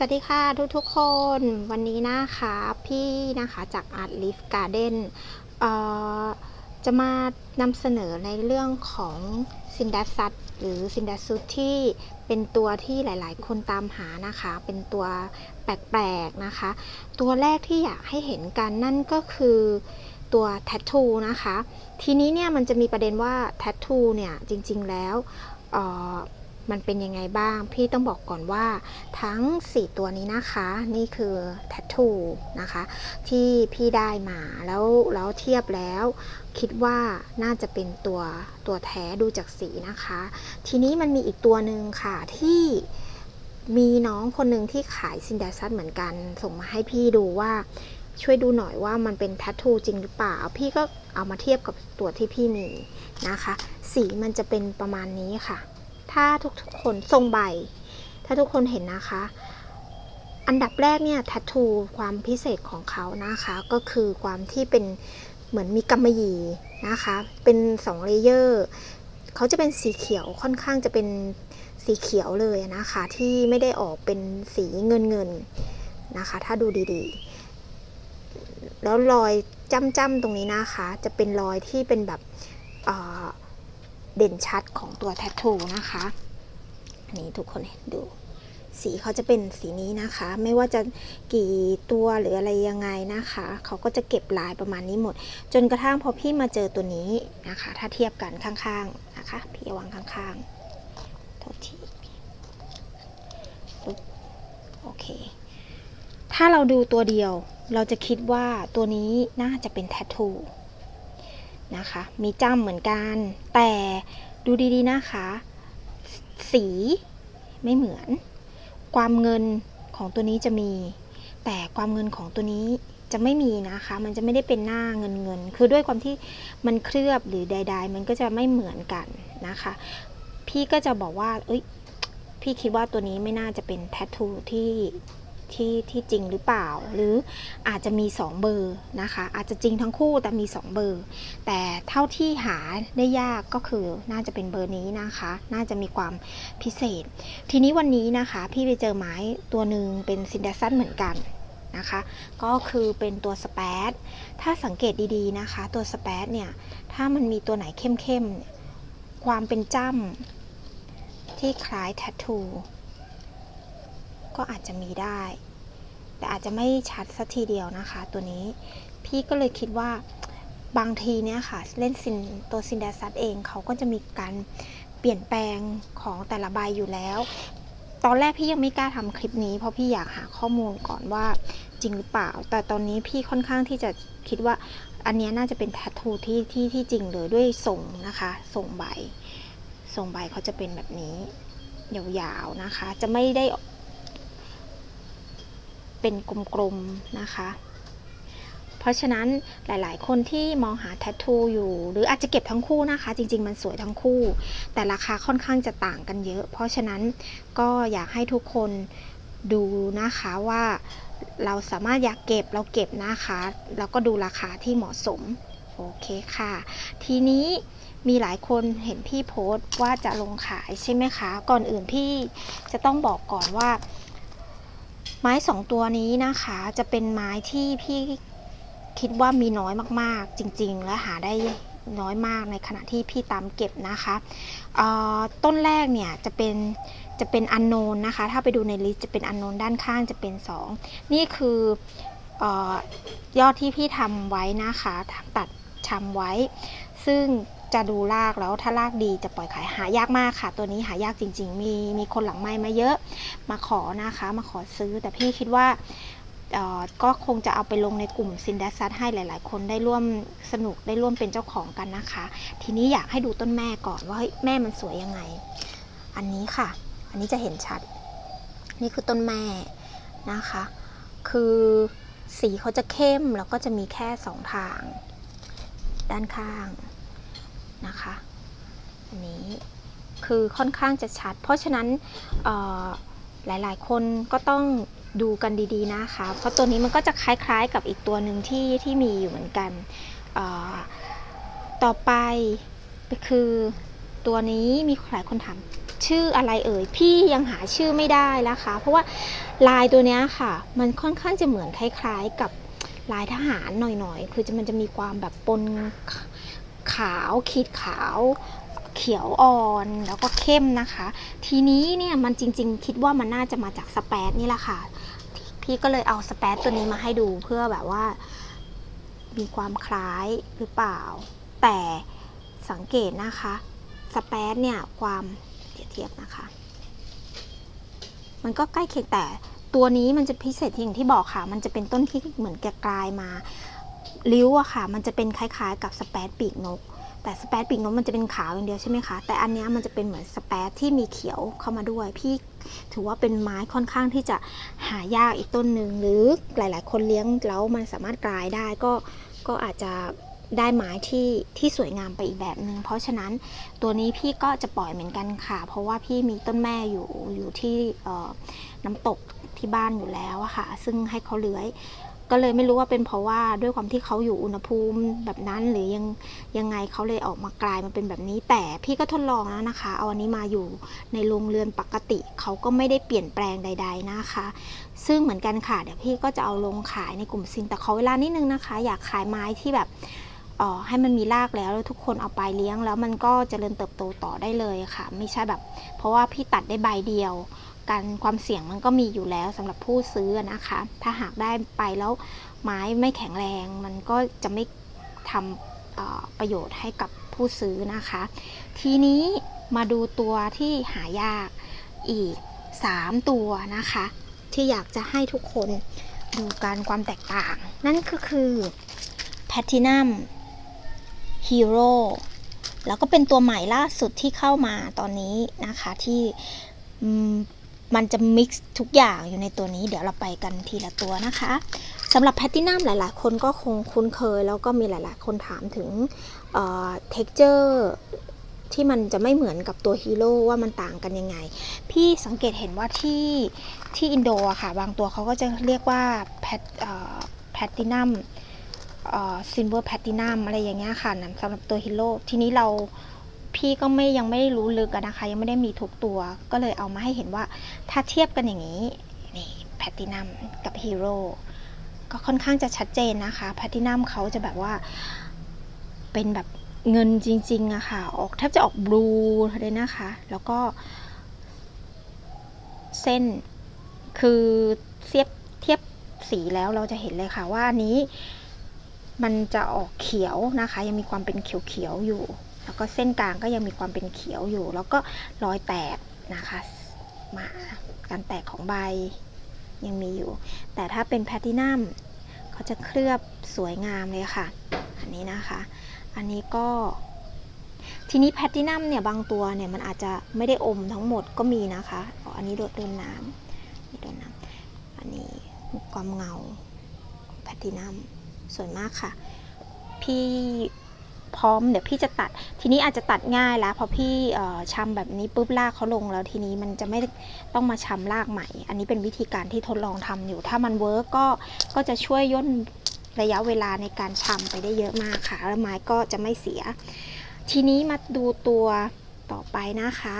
สวัสดีค่ะทุกทุกๆคนวันนี้นะคะพี่นะคะจาก Art Leaf Garden เอ่อจะมานำเสนอในเรื่องของซินดัสซัตหรือซินดัสซุที่เป็นตัวที่หลายๆ คนตามหานะคะ เป็นตัวแปลกๆนะคะ ตัวแรกที่อยากให้เห็นกันนั่นก็คือตัวแท t ทูนะคะ ทีนี้เนี่ยมันจะมีประเด็นว่าแท t ทูเนี่ยจริงๆแล้วเมันเป็นยังไงบ้าง พี่ต้องบอกก่อนว่าทั้ง 4 ตัวนี้นะคะ นี่คือแท t ทูนะคะ ที่พี่ได้มาแล้วแล้วเทียบแล้วคิดว่าน่าจะเป็นตัวตัวแท้ดูจากสีนะคะ ทีนี้มันมีอีกตัวหนึ่งค่ะที่มีน้องคนหนึ่งที่ขายซินเดซัสเหมือนกัน ส่งมาให้พี่ดูว่าช่วยดูหน่อยว่ามันเป็นแท t ทูจริงหรือเปล่า พี่ก็เอามาเทียบกับตัวที่พี่มีนะคะ สีมันจะเป็นประมาณนี้ค่ะ ถ้าทุกๆคนทรงใบ ถ้าทุกคนเห็นนะคะ อันดับแรกเนี่ยแท t ทูความพิเศษของเขานะคะ ก็คือความที่เป็นเหมือนมีกำมะหยี่นะคะ เป็น2เลเยอร์เขาจะเป็นสีเขียวค่อนข้างจะเป็นสีเขียวเลยนะคะ ที่ไม่ได้ออกเป็นสีเงินเงินๆนะคะ ถ้าดูดีๆ แล้วรอยจ้ำๆตรงนี้นะคะ จะเป็นรอยที่เป็นแบบ เด่นชัดของตัวแท t ทูนะคะอันนี้ทุกคนเห็นดูสีเขาจะเป็นสีนี้นะคะ ไม่ว่าจะกี่ตัวหรืออะไรยังไงนะคะ เขาก็จะเก็บลายประมาณนี้หมด จนกระทั่งพอพี่มาเจอตัวนี้นะคะ ถ้าเทียบกันข้างๆนะคะ พี่วางข้างๆโทษทีโอเค ถ้าเราดูตัวเดียว เราจะคิดว่าตัวนี้น่าจะเป็นแททู นะคะ มีจ้ำเหมือนกัน แต่ดูดีๆนะคะ สีไม่เหมือน ความเงินของตัวนี้จะมี แต่ความเงินของตัวนี้จะไม่มีนะคะ มันจะไม่ได้เป็นหน้าเงินเงิน คือด้วยความที่มันเคลือบหรือใด ๆ มันก็จะไม่เหมือนกันนะคะ พี่ก็จะบอกว่า เอ้ย พี่คิดว่าตัวนี้ไม่น่าจะเป็นแททูที่ ที่ที่จริงหรือเปล่า หรืออาจจะมี 2 เบอร์นะคะ อาจจะจริงทั้งคู่แต่มี 2 เบอร์ แต่เท่าที่หาได้ยากก็คือน่าจะเป็นเบอร์นี้นะคะ น่าจะมีความพิเศษ ทีนี้วันนี้นะคะพี่ไปเจอไม้ตัวหนึ่งเป็นซินเดซันเหมือนกันนะคะก็คือเป็นตัวสเปซถ้าสังเกตดีๆนะคะ ตัวสเปซเนี่ยถ้ามันมีตัวไหนเข้มๆความเป็นจ้ำที่คล้ายแททู ก็อาจจะมีได้ แต่อาจจะไม่ชัดสักทีเดียวนะคะ ตัวนี้พี่ก็เลยคิดว่าบางทีเนี่ยค่ะ เล่นซินตัวซินเดซัสเองเขาก็จะมีการเปลี่ยนแปลงของแต่ละใบอยู่แล้ว ตอนแรกพี่ยังไม่กล้าทำคลิปนี้ เพราะพี่อยากหาข้อมูลก่อนว่าจริงหรือเปล่า แต่ตอนนี้พี่ค่อนข้างที่จะคิดว่าอันนี้น่าจะเป็นแททูที่ที่ที่จริงเลยด้วยทรงนะคะทรงใบทรงใบเขาจะเป็นแบบนี้ยาวๆนะคะ จะไม่ได้ เป็นกลมๆนะคะ เพราะฉะนั้นหลายๆ คนที่มองหาแททูอยู่ หรืออาจจะเก็บทั้งคู่นะคะ จริง ๆ มันสวยทั้งคู่ แต่ราคาค่อนข้างจะต่างกันเยอะ เพราะฉะนั้นก็อยากให้ทุกคนดูนะคะว่าเราสามารถอยากเก็บเราเก็บนะคะ แล้วก็ดูราคาที่เหมาะสม โอเคค่ะ ทีนี้มีหลายคนเห็นพี่โพสต์ว่าจะลงขายใช่ไหมคะ ก่อนอื่นพี่จะต้องบอกก่อนว่า ไม้สองตัวนี้นะคะ จะเป็นไม้ที่พี่คิดว่ามีน้อยมากๆ จริง ๆ และหาได้น้อยมากในขณะที่พี่ตามเก็บนะคะต้นแรกเนี่ยจะเป็นจะเป็นอันโนนนะคะ ถ้าไปดูในลิสต์จะเป็นอันโนนด้านข้างจะเป็น 2 นี่คือออยอดที่พี่ทำไว้นะคะตัดชำไว้ ซึ่ง จะดูรากแล้วถ้ารากดีจะปล่อยขายหายากมากค่ะ ตัวนี้หายากจริง ๆ มีมีคนหลังไม้มาเยอะ มาขอนะคะ มาขอซื้อ แต่พี่คิดว่าก็คงจะเอาไปลงในกลุ่มซินเดซัสให้หลาย ๆ คนได้ร่วมสนุกได้ร่วมเป็นเจ้าของกันนะคะ ทีนี้อยากให้ดูต้นแม่ก่อนว่าเฮ้ยแม่มันสวยยังไง อันนี้ค่ะ อันนี้จะเห็นชัด นี่คือต้นแม่นะคะ คือสีเขาจะเข้มแล้วก็จะมีแค่สองทาง ด้านข้าง นะคะ อันนี้คือค่อนข้างจะชัด เพราะฉะนั้นหลายๆ คนก็ต้องดูกันดีๆนะคะ เพราะตัวนี้มันก็จะคล้ายๆกับอีกตัวหนึ่งที่ที่มีอยู่เหมือนกัน ต่อไปคือตัวนี้มีหลายคนถามชื่ออะไรเอ่ย พี่ยังหาชื่อไม่ได้นะคะ เพราะว่าลายตัวเนี้ยค่ะ มันค่อนข้างจะเหมือนคล้ายๆกับลายทหารหน่อยๆ คือจะมันจะมีความแบบปน ขาวขีดขาวเขียวอ่อนแล้วก็เข้มนะคะ ทีนี้เนี่ยมันจริง ๆ คิดว่ามันน่าจะมาจากสเปซนี่แหละค่ะ พี่ก็เลยเอาสเปซตัวนี้มาให้ดูเพื่อแบบว่า มีความคล้ายหรือเปล่า แต่สังเกตนะคะสเปซเนี่ยความเทียบเทียบนะคะ มันก็ใกล้เคียงแต่ตัวนี้มันจะพิเศษอย่างที่บอกค่ะ มันจะเป็นต้นที่เหมือนแกกลายมา ริ้วอะค่ะ มันจะเป็นคล้ายๆ กับสเปซปีกนก แต่สเปซปีกนกมันจะเป็นขาวอย่างเดียวใช่ไหมคะ แต่อันนี้มันจะเป็นเหมือนสเปซที่มีเขียวเข้ามาด้วย พี่ถือว่าเป็นไม้ค่อนข้างที่จะหายากอีกต้นหนึ่งหรือหลาย ๆ คนเลี้ยงแล้วมันสามารถกลายได้ก็ก็อาจจะได้ไม้ที่ที่สวยงามไปอีกแบบหนึ่งเพราะฉะนั้นตัวนี้พี่ก็จะปล่อยเหมือนกันค่ะ เพราะว่าพี่มีต้นแม่อยู่อยู่ที่น้ำตกที่บ้านอยู่แล้วอะค่ะ ซึ่งให้เขาเลื้อย ก็เลยไม่รู้ว่าเป็นเพราะว่าด้วยความที่เขาอยู่อุณหภูมิแบบนั้นหรือยังยังไงเขาเลยออกมากลายมาเป็นแบบนี้ แต่พี่ก็ทดลองแล้วนะคะ เอาอันนี้มาอยู่ในโรงเรือนปกติเขาก็ไม่ได้เปลี่ยนแปลงใด ๆนะคะ ซึ่งเหมือนกันค่ะเดี๋ยวพี่ก็จะเอาลงขายในกลุ่มซินแต่ขอเวลานิดนึงนะคะ อยากขายไม้ที่แบบเออให้มันมีรากแล้วแล้วทุกคนเอาไปเลี้ยงแล้วมันก็เจริญเติบโตต่อได้เลยค่ะ ไม่ใช่แบบ เพราะว่าพี่ตัดได้ใบเดียว การความเสี่ยงมันก็มีอยู่แล้วสำหรับผู้ซื้อนะคะ ถ้าหากได้ไปแล้วไม้ไม่แข็งแรงมันก็จะไม่ทำประโยชน์ให้กับผู้ซื้อนะคะ ทีนี้มาดูตัวที่หายากอีก 3 ตัวนะคะ ที่อยากจะให้ทุกคนดูการความแตกต่าง นั่นก็คือแพท i นัมฮีโร่แล้วก็เป็นตัวใหม่ล่าสุดที่เข้ามาตอนนี้นะคะที่ มันจะมิกซ์ทุกอย่างอยู่ในตัวนี้ เดี๋ยวเราไปกันทีละตัวนะคะสำหรับแพทตินัมหลาย ๆ คนก็คงคุ้นเคย แล้วก็มีหลาย ๆ คนถามถึงเอ่อ texture ที่มันจะไม่เหมือนกับตัวฮีโร่ว่ามันต่างกันยังไง พี่สังเกตเห็นว่าที่ที่อินโดอะค่ะ บางตัวเขาก็จะเรียกว่าแพทแพตตินัมซิลเวอร์แพตตินัมอะไรอย่างเงี้ยค่ะสำหรับตัวฮีโร่ทีนี้เรา พี่ก็ไม่ยังไม่ได้รู้ลึกนะคะ ยังไม่ได้มีทุกตัว ก็เลยเอามาให้เห็นว่าถ้าเทียบกันอย่างนี้นี่แพตตินัมกับฮีโร่ก็ค่อนข้างจะชัดเจนนะคะแพตตินัมเขาจะแบบว่าเป็นแบบเงินจริงๆอะค่ะ ออกแทบจะออกบลูเลยนะคะ แล้วก็ เส้นคือเทียบเทียบสีแล้วเราจะเห็นเลยค่ะว่าอันนี้ มันจะออกเขียวนะคะ ยังมีความเป็นเขียวๆอยู่ แล้วก็เส้นกลางก็ยังมีความเป็นเขียวอยู่ แล้วก็รอยแตกนะคะมาการแตกของใบยังมีอยู่ แต่ถ้าเป็นแพลตินัมเขาจะเคลือบสวยงามเลยค่ะ อันนี้นะคะ อันนี้ก็ทีนี้แพลตินัมเนี่ยบางตัวเนี่ยมันอาจจะไม่ได้อมทั้งหมดก็มีนะคะอ๋ออันนี้โดนโดนน้ำนี่โดนน้ำอันนี้ความเงาแพลตินัมสวยมากค่ะ พี่ พร้อมเดี๋ยวพี่จะตัด ทีนี้อาจจะตัดง่ายแล้วพอพี่เอ่อชำแบบนี้ปุ๊บรากเขาลงแล้วทีนี้มันจะไม่ต้องมาชำรากใหม่ อันนี้เป็นวิธีการที่ทดลองทำอยู่ ถ้ามันเวิร์กก็ก็จะช่วยย่นระยะเวลาในการชำไปได้เยอะมากค่ะแล้วไม้ก็จะไม่เสีย ทีนี้มาดูตัวต่อไปนะคะ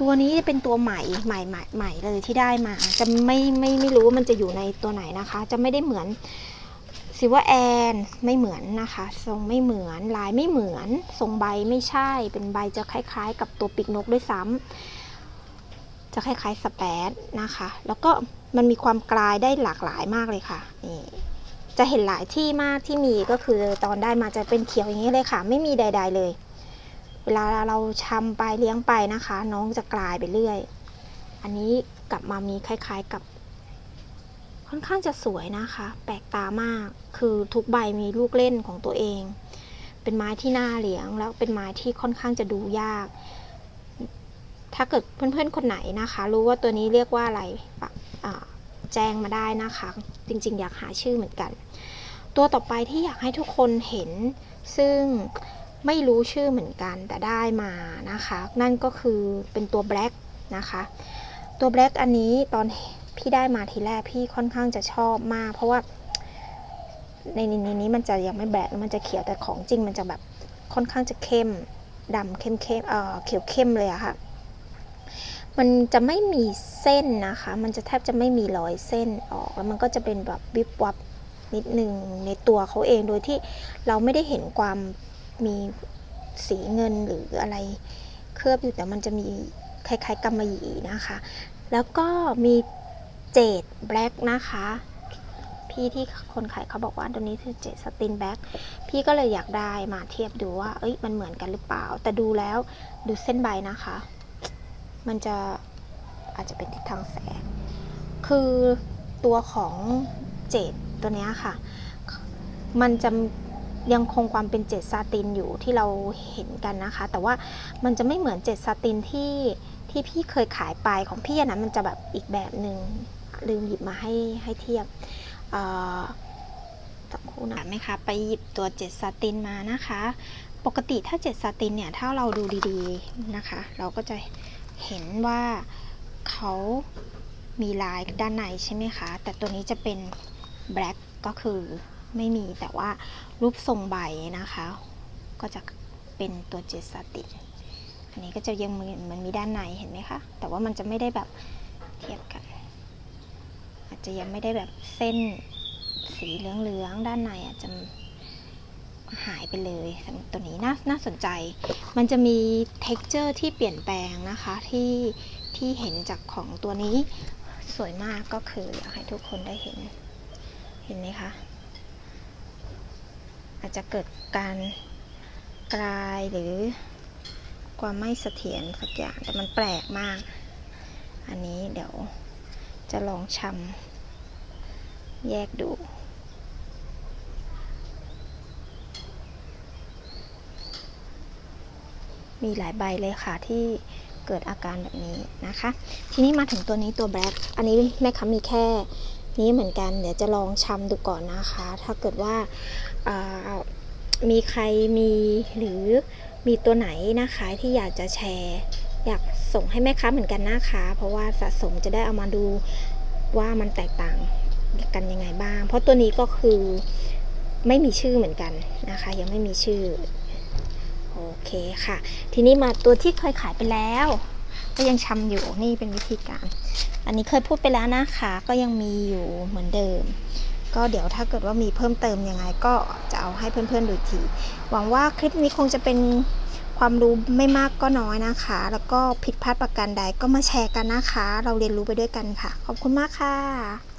ตัวนี้เป็นตัวใหม่ใหม่ใหม่ใหม่เลยที่ได้มา จะไม่ไม่ไม่รู้ว่ามันจะอยู่ในตัวไหนนะคะ จะไม่ได้เหมือน ซิว่าแอนไม่เหมือนนะคะ ทรงไม่เหมือนลายไม่เหมือน ทรงใบไม่ใช่ เป็นใบจะคล้ายๆ กับตัวปีกนกด้วยซ้ำจะคล้ายๆสเปซนะคะ แล้วก็มันมีความกลายได้หลากหลายมากเลยค่ะนี่จะเห็นหลายที่มากที่มีก็คือตอนได้มาจะเป็นเขียวอย่างนี้เลยค่ะ ไม่มีใด ๆเลย เวลาเราชำไปเลี้ยงไปนะคะ น้องจะกลายไปเรื่อย อันนี้กลับมามีคล้าย ๆกับ ค่อนข้างจะสวยนะคะ แปลกตามาก คือทุกใบมีลูกเล่นของตัวเอง เป็นไม้ที่น่าเลี้ยง แล้วเป็นไม้ที่ค่อนข้างจะดูยาก ถ้าเกิดเพื่อนๆคนไหนนะคะ รู้ว่าตัวนี้เรียกว่าอะไระแจ้งมาได้นะคะ จริงๆ อยากหาชื่อเหมือนกัน ตัวต่อไปที่อยากให้ทุกคนเห็น ซึ่งไม่รู้ชื่อเหมือนกันแต่ได้มานะคะ นั่นก็คือเป็นตัว black นะคะ ตัว black อันนี้ตอน พี่ได้มาทีแรกพี่ค่อนข้างจะชอบมาก เพราะว่าในนี้นี้มันจะยังไม่แบล็คมันจะเขียวแต่ของจริงมันจะแบบค่อนข้างจะเข้มดำเข้มเข้มเอ่อเขียวเข้มเลยอะค่ะ มันจะไม่มีเส้นนะคะ มันจะแทบจะไม่มีรอยเส้นออกแล้วมันก็จะเป็นแบบวิบวับนิดนึงในตัวเขาเองโดยที่เราไม่ได้เห็นความมีสีเงินหรืออะไรเคลือบอยู่แต่มันจะมีคล้ายๆกำมะหยี่นะคะ แล้วก็มี เจดแบล็กนะคะ พี่ที่คนขายเขาบอกว่าตัวนี้คือเจดสตินแบล็กพี่ก็เลยอยากได้มาเทียบดูว่า เอ้ยมันเหมือนกันหรือเปล่า แต่ดูแล้วดูเส้นใบนะคะ มันจะอาจจะเป็นทิศทางแสง คือตัวของเจดตัวนี้ค่ะ มันจะยังคงความเป็นเจดซาตินอยู่ที่เราเห็นกันนะคะ แต่ว่ามันจะไม่เหมือนเจดซาตินที่ที่พี่เคยขายไปของพี่นนั้นมันจะแบบอีกแบบหนึ่ง ลืมหยิบมาให้ให้เทียบเอ่อสักครู่นะไหมคะไปหยิบตัวเจ็ดซาตินมานะคะ ปกติถ้าเจ็ดซาตินเนี่ยถ้าเราดูดีๆนะคะ เราก็จะเห็นว่าเขามีลายด้านในใช่ไหมคะ แต่ตัวนี้จะเป็นแบล็กก็คือไม่มีแต่ว่ารูปทรงใบนะคะ ก็จะเป็นตัวเจดสตินอันนี้ก็จะยังมันมีด้านในเห็นไหมคะ แต่ว่ามันจะไม่ได้แบบเทียบกัน อาจจะยังไม่ได้แบบเส้นสีเหลืองๆด้านในอาจจะหายไปเลยสำหรับตัวนี้น่าน่าสนใจ มันจะมี t e x t อร์ที่เปลี่ยนแปลงนะคะที่ที่เห็นจากของตัวนี้สวยมากก็คืออยากให้ทุกคนได้เห็น เห็นไหมคะ อาจจะเกิดการกลายหรือความไม่เสถียรสักอย่างแต่มันแปลกมาก อันนี้เดี๋ยว จะลองชำแยกดู มีหลายใบเลยค่ะที่เกิดอาการแบบนี้นะคะ ทีนี้มาถึงตัวนี้ตัวแบล็คอันนี้แม่ค้ามีแค่นี้เหมือนกัน เดี๋ยวจะลองชำดูก่อนนะคะ ถ้าเกิดว่าอ่ามีใครมีหรือมีตัวไหนนะคะที่อยากจะแชร์ อยากส่งให้แม่ค้าเหมือนกันนะคะ เพราะว่าสะสมจะได้เอามาดูว่ามันแตกต่างกันยังไงบ้าง เพราะตัวนี้ก็คือไม่มีชื่อเหมือนกันนะคะ ยังไม่มีชื่อ โอเคค่ะ ทีนี้มาตัวที่เคยขายไปแล้ว ก็ยังชำอยู่นี่เป็นวิธีการ อันนี้เคยพูดไปแล้วนะคะก็ยังมีอยู่เหมือนเดิม ก็เดี๋ยวถ้าเกิดว่ามีเพิ่มเติมยังไง ก็จะเอาให้เพื่อนๆดูทีหวังว่าคลิปนี้คงจะเป็น ความรู้ไม่มากก็น้อยนะคะ แล้วก็ผิดพลาดประการใดก็มาแชร์กันนะคะ เราเรียนรู้ไปด้วยกันค่ะ ขอบคุณมากค่ะ